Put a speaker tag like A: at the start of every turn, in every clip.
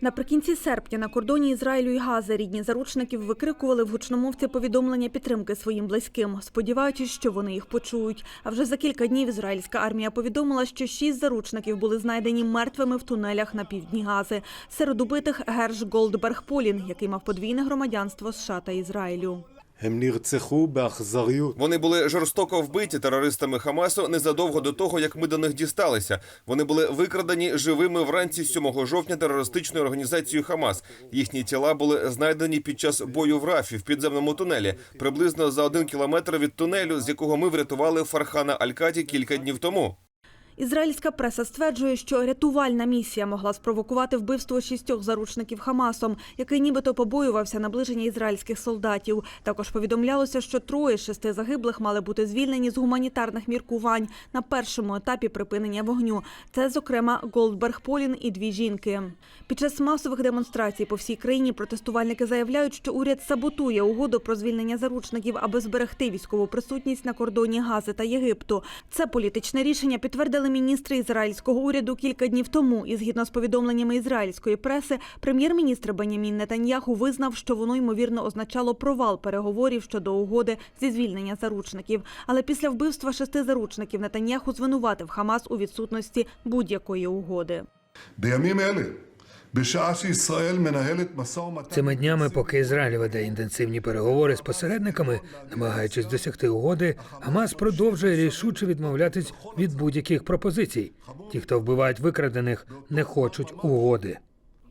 A: Наприкінці серпня на кордоні Ізраїлю і Гази рідні заручників викрикували в гучномовці повідомлення підтримки своїм близьким, сподіваючись, що вони їх почують. А вже за кілька днів ізраїльська армія повідомила, що шість заручників були знайдені мертвими в тунелях на півдні Гази. Серед убитих Герш Голдберг Полін, який мав подвійне громадянство США та Ізраїлю.
B: Ем.
C: Вони були жорстоко вбиті терористами Хамасу незадовго до того, як ми до них дісталися. Вони були викрадені живими вранці 7 жовтня терористичною організацією Хамас. Їхні тіла були знайдені під час бою в рафі в підземному тунелі, приблизно за один кілометр від тунелю, з якого ми врятували Фархана Алькаді кілька днів тому.
A: Ізраїльська преса стверджує, що рятувальна місія могла спровокувати вбивство шістьох заручників Хамасом, який нібито побоювався наближення ізраїльських солдатів. Також повідомлялося, що троє з шести загиблих мали бути звільнені з гуманітарних міркувань на першому етапі припинення вогню. Це, зокрема, Голдберг Полін і дві жінки. Під час масових демонстрацій по всій країні протестувальники заявляють, що уряд саботує угоду про звільнення заручників, аби зберегти військову присутність на кордоні Гази та Єгипту. Це політичне рішення підтвердили міністри ізраїльського уряду кілька днів тому. І згідно з повідомленнями ізраїльської преси, прем'єр-міністр Бенямін Нетаньяху визнав, що воно ймовірно означало провал переговорів щодо угоди зі звільнення заручників. Але після вбивства шести заручників Нетаньяху звинуватив Хамас у відсутності будь-якої угоди.
D: Цими днями, поки Ізраїль веде інтенсивні переговори з посередниками, намагаючись досягти угоди, Хамас продовжує рішуче відмовлятись від будь-яких пропозицій. Ті, хто вбивають викрадених, не хочуть угоди.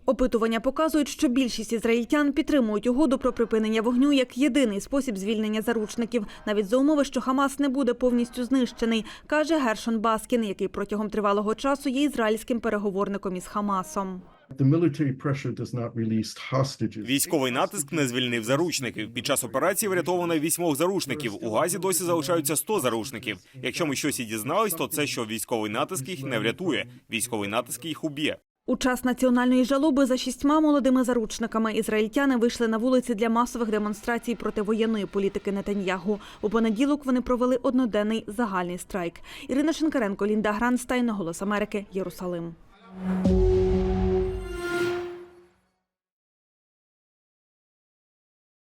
A: Опитування показують, що більшість ізраїльтян підтримують угоду про припинення вогню як єдиний спосіб звільнення заручників, навіть за умови, що Хамас не буде повністю знищений, каже Гершон Баскін, який протягом тривалого часу є ізраїльським переговорником із Хамасом.
E: The military pressure does not release hostages.
F: Військовий натиск не звільнив заручників. Під час операції врятовано вісьмох заручників. У Газі досі залишаються 100 заручників. Якщо ми щось і дізнались, то це що військовий натиск їх не врятує. Військовий натиск їх уб'є.
A: У час національної жалоби за шістьма молодими заручниками ізраїльтяни вийшли на вулиці для масових демонстрацій проти воєнної політики Нетаньягу. У понеділок вони провели одноденний загальний страйк. Ірина Шинкаренко, Лінда Гранстайн, Голос Америки, Єрусалим.